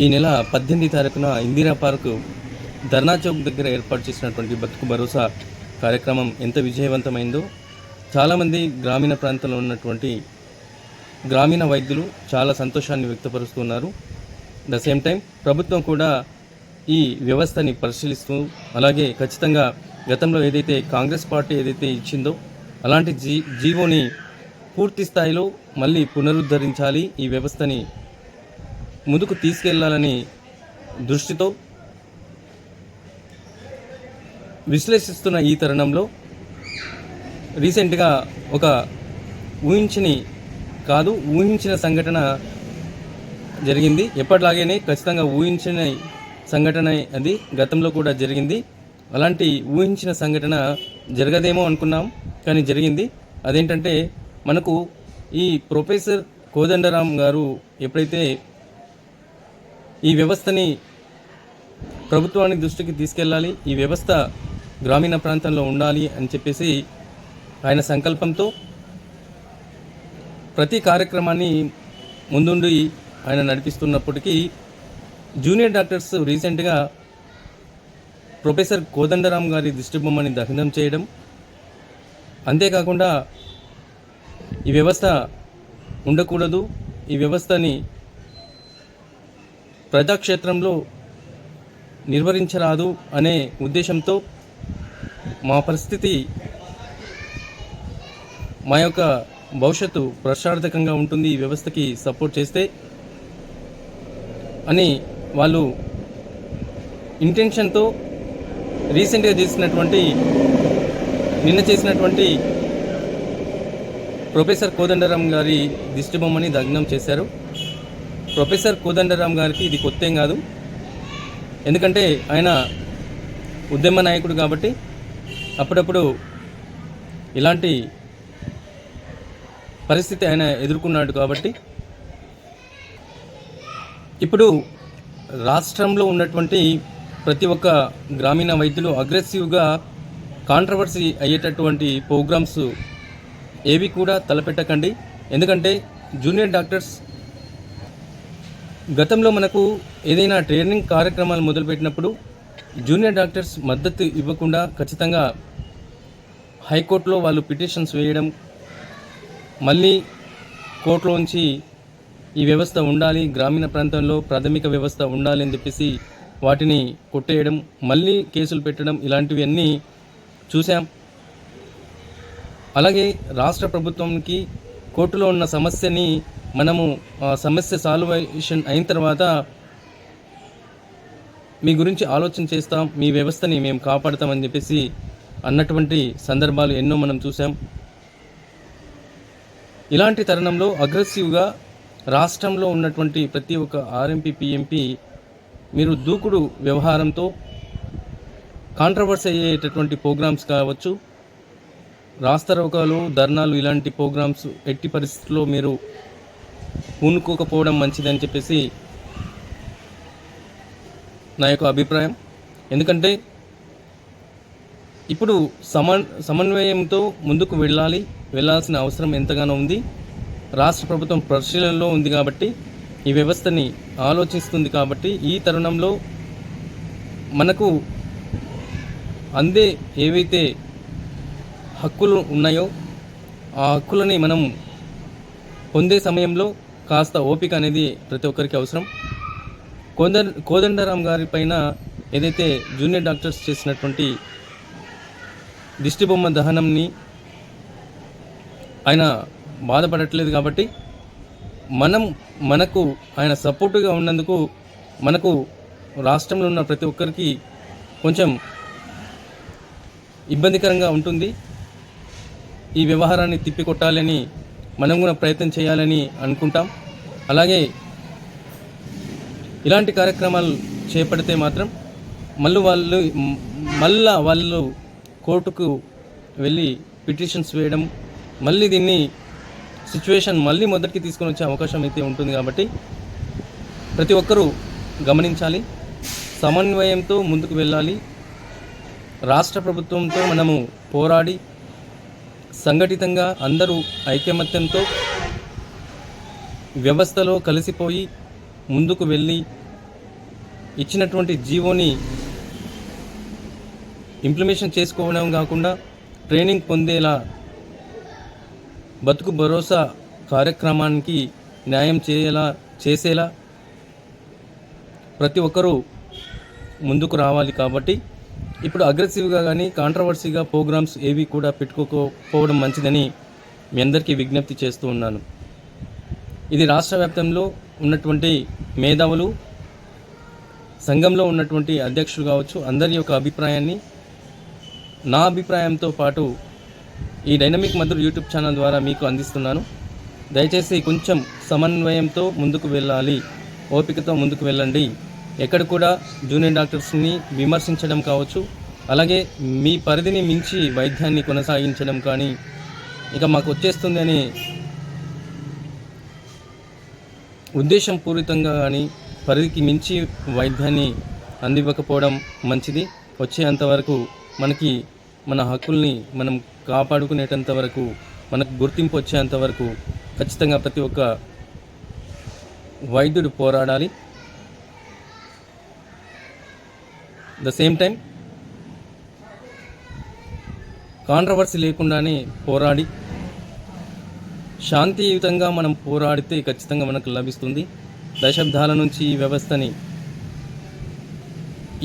ఈ నెల పద్దెనిమిది తారీఖున ఇందిరా పార్క్ ధర్నా చౌక్ దగ్గర ఏర్పాటు చేసినటువంటి బతుకు భరోసా కార్యక్రమం ఎంత విజయవంతమైందో చాలామంది గ్రామీణ ప్రాంతంలో ఉన్నటువంటి గ్రామీణ వైద్యులు చాలా సంతోషాన్ని వ్యక్తపరుస్తున్నారు ద సేమ్ టైం ప్రభుత్వం కూడా ఈ వ్యవస్థని పరిశీలిస్తూ అలాగే ఖచ్చితంగా గతంలో ఏదైతే కాంగ్రెస్ పార్టీ ఏదైతే ఇచ్చిందో అలాంటి జీ జీవోని పూర్తి స్థాయిలో మళ్ళీ పునరుద్ధరించాలి. ఈ వ్యవస్థని ముందుకు తీసుకెళ్ళాలని దృష్టితో విశ్లేషిస్తున్న ఈ తరుణంలో రీసెంట్గా ఒక ఊహించని కాదు ఊహించిన సంఘటన జరిగింది. ఎప్పటిలాగేనే ఖచ్చితంగా ఊహించిన సంఘటన అది గతంలో కూడా జరిగింది. అలాంటి ఊహించిన సంఘటన జరగదేమో అనుకున్నాం కానీ జరిగింది. అదేంటంటే మనకు ఈ ప్రొఫెసర్ కోదండరామ్ గారు ఎప్పుడైతే ఈ వ్యవస్థని ప్రభుత్వానికి దృష్టికి తీసుకెళ్ళాలి. ఈ వ్యవస్థ గ్రామీణ ప్రాంతంలో ఉండాలి అని చెప్పేసి ఆయన సంకల్పంతో ప్రతి కార్యక్రమాన్ని ముందుండి ఆయన నడిపిస్తున్నప్పటికీ జూనియర్ డాక్టర్స్ రీసెంట్గా ప్రొఫెసర్ కోదండరామ్ గారి దిష్టిబొమ్మని దహనం చేయడం. అంతేకాకుండా ఈ వ్యవస్థ ఉండకూడదు. ఈ వ్యవస్థని ప్రజాక్షేత్రంలో నిర్వహించరాదు అనే ఉద్దేశంతో మా పరిస్థితి మా యొక్క భవిష్యత్తు ప్రశ్నార్థకంగా ఉంటుంది ఈ వ్యవస్థకి సపోర్ట్ చేస్తే అని వాళ్ళు ఇంటెన్షన్తో రీసెంట్గా చేసినటువంటి నిన్న చేసినటువంటి ప్రొఫెసర్ కోదండరాం గారి దిష్టిబొమ్మని దగ్నం చేశారు. ప్రొఫెసర్ కోదండరామ్ గారికి ఇది కొత్త ఏం కాదు. ఎందుకంటే ఆయన ఉద్యమ నాయకుడు కాబట్టి అప్పుడప్పుడు ఇలాంటి పరిస్థితి ఆయన ఎదుర్కొన్నాడు కాబట్టి ఇప్పుడు రాష్ట్రంలో ఉన్నటువంటి ప్రతి ఒక్క గ్రామీణ వైద్యులు అగ్రెసివ్గా కాంట్రవర్సీ అయ్యేటటువంటి ప్రోగ్రామ్స్ ఏవి కూడా తలపెట్టకండి. ఎందుకంటే జూనియర్ డాక్టర్స్ గతంలో మనకు ఏదైనా ట్రైనింగ్ కార్యక్రమాలు మొదలుపెట్టినప్పుడు జూనియర్ డాక్టర్స్ మద్దతు ఇవ్వకుండా ఖచ్చితంగా హైకోర్టులో వాళ్ళు పిటిషన్స్ వేయడం మళ్ళీ కోర్టులోంచి ఈ వ్యవస్థ ఉండాలి గ్రామీణ ప్రాంతంలో ప్రాథమిక వ్యవస్థ ఉండాలి అని చెప్పేసి వాటిని కొట్టేయడం మళ్ళీ కేసులు పెట్టడం ఇలాంటివన్నీ చూసాం అలాగే రాష్ట్ర ప్రభుత్వంకి కోర్టులో ఉన్న సమస్యని మనము సమస్య సాల్వేషన్ అయిన తర్వాత మీ గురించి ఆలోచన చేస్తాం మీ వ్యవస్థని మేము కాపాడతామని చెప్పేసి అన్నటువంటి సందర్భాలు ఎన్నో మనం చూసాం ఇలాంటి తరుణంలో అగ్రెసివ్గా రాష్ట్రంలో ఉన్నటువంటి ప్రతి ఒక్క ఆర్ఎంపీ పిఎంపీ మీరు దూకుడు వ్యవహారంతో కాంట్రవర్సీ అయ్యేటటువంటి ప్రోగ్రామ్స్ కావచ్చు రాస్తారోకాలు ధర్నాలు ఇలాంటి ప్రోగ్రామ్స్ ఎట్టి పరిస్థితుల్లో మీరు పూనుకోకపోవడం మంచిదని చెప్పేసి నా యొక్క అభిప్రాయం. ఎందుకంటే ఇప్పుడు సమన్ సమన్వయంతో ముందుకు వెళ్ళాలి వెళ్ళాల్సిన అవసరం ఎంతగానో ఉంది. రాష్ట్ర ప్రభుత్వం పరిశీలనలో ఉంది కాబట్టి ఈ వ్యవస్థని ఆలోచిస్తుంది కాబట్టి ఈ తరుణంలో మనకు అందే ఏవైతే హక్కులు ఉన్నాయో ఆ హక్కులని మనం పొందే సమయంలో కాస్త ఓపిక అనేది ప్రతి ఒక్కరికి అవసరం. కోదండ కోదండరాం గారి పైన ఏదైతే జూనియర్ డాక్టర్స్ చేసినటువంటి దిష్టిబొమ్మ దహనంని ఆయన బాధపడట్లేదు కాబట్టి మనం మనకు ఆయన సపోర్టుగా ఉన్నందుకు మనకు రాష్ట్రంలో ఉన్న ప్రతి ఒక్కరికి కొంచెం ఇబ్బందికరంగా ఉంటుంది. ఈ వ్యవహారాన్ని తిప్పికొట్టాలని మనం కూడా ప్రయత్నం చేయాలని అనుకుంటాం. అలాగే ఇలాంటి కార్యక్రమాలు చేపడితే మాత్రం మళ్ళీ వాళ్ళు మళ్ళా వాళ్ళు కోర్టుకు వెళ్ళి పిటిషన్స్ వేయడం మళ్ళీ దీన్ని సిచ్యువేషన్ మళ్ళీ మొదటికి తీసుకొని వచ్చే అవకాశం అయితే ఉంటుంది కాబట్టి ప్రతి ఒక్కరూ గమనించాలి. సమన్వయంతో ముందుకు వెళ్ళాలి. రాష్ట్ర ప్రభుత్వంతో మనము పోరాడి సంఘటితంగా అందరూ ఐకమత్యంతో వ్యవస్థలో కలిసిపోయి ముందుకు వెళ్ళి ఇచ్చినటువంటి జీవోని ఇంప్లిమేషన్ చేసుకోవడం కాకుండా ట్రైనింగ్ పొందేలా బతుకు భరోసా కార్యక్రమానికి న్యాయం చేయేలా చేసేలా ప్రతి ఒక్కరూ ముందుకు రావాలి కాబట్టి ఇప్పుడు అగ్రెసివ్గా కానీ కాంట్రవర్సీగా ప్రోగ్రామ్స్ ఏవి కూడా పెట్టుకోకపోవడం మంచిదని మీ అందరికీ విజ్ఞప్తి చేస్తూ ఉన్నాను. ఇది రాష్ట్ర వ్యాప్తంలో ఉన్నటువంటి మేధావులు సంఘంలో ఉన్నటువంటి అధ్యక్షులు కావచ్చు అందరి యొక్క అభిప్రాయాన్ని నా అభిప్రాయంతో పాటు ఈ డైనమిక్ మధుర్ యూట్యూబ్ ఛానల్ ద్వారా మీకు అందిస్తున్నాను. దయచేసి కొంచెం సమన్వయంతో ముందుకు వెళ్ళాలి. ఓపికతో ముందుకు వెళ్ళండి. ఎక్కడ కూడా జూనియర్ డాక్టర్స్ని విమర్శించడం కావచ్చు అలాగే మీ పరిధిని మించి వైద్యాన్ని కొనసాగించడం కానీ ఇక మాకు వచ్చేస్తుందని ఉద్దేశం పూరితంగా కానీ పరిధికి మించి వైద్యాన్ని అందివ్వకపోవడం మంచిది. వచ్చేంతవరకు మనకి మన హక్కుల్ని మనం కాపాడుకునేటంత వరకు మనకు గుర్తింపు వచ్చేంత వరకు ఖచ్చితంగా ప్రతి ఒక్క వైద్యుడు పోరాడాలి. ద సేమ్ టైం కాంట్రవర్సీ లేకుండానే పోరాడి శాంతియుతంగా మనం పోరాడితే ఖచ్చితంగా మనకు లభిస్తుంది. దశాబ్దాల నుంచి ఈ వ్యవస్థని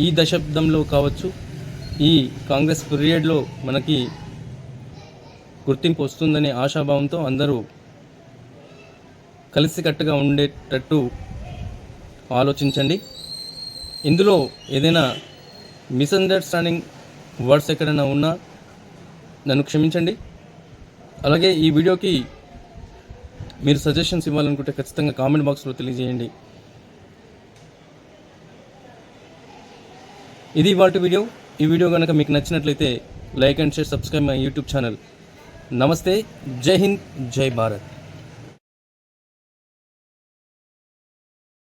ఈ దశాబ్దంలో కావచ్చు ఈ కాంగ్రెస్ పీరియడ్లో మనకి గుర్తింపు వస్తుందనే ఆశాభావంతో అందరూ కలిసికట్టుగా ఉండేటట్టు ఆలోచించండి. ఇందులో ఏదైనా మిస్అండర్స్టాండింగ్ వర్డ్స్ ఎక్కడైనా ఉన్నా నన్ను క్షమించండి. అలాగే ఈ వీడియోకి మీరు సజెషన్స్ ఇవ్వాలనుకుంటే ఖచ్చితంగా కామెంట్ బాక్స్లో తెలియజేయండి. ఇది వాటి వీడియో. ఈ వీడియో కనుక మీకు నచ్చినట్లయితే like and share subscribe my YouTube channel. నమస్తే. జై హింద్ జై భారత్.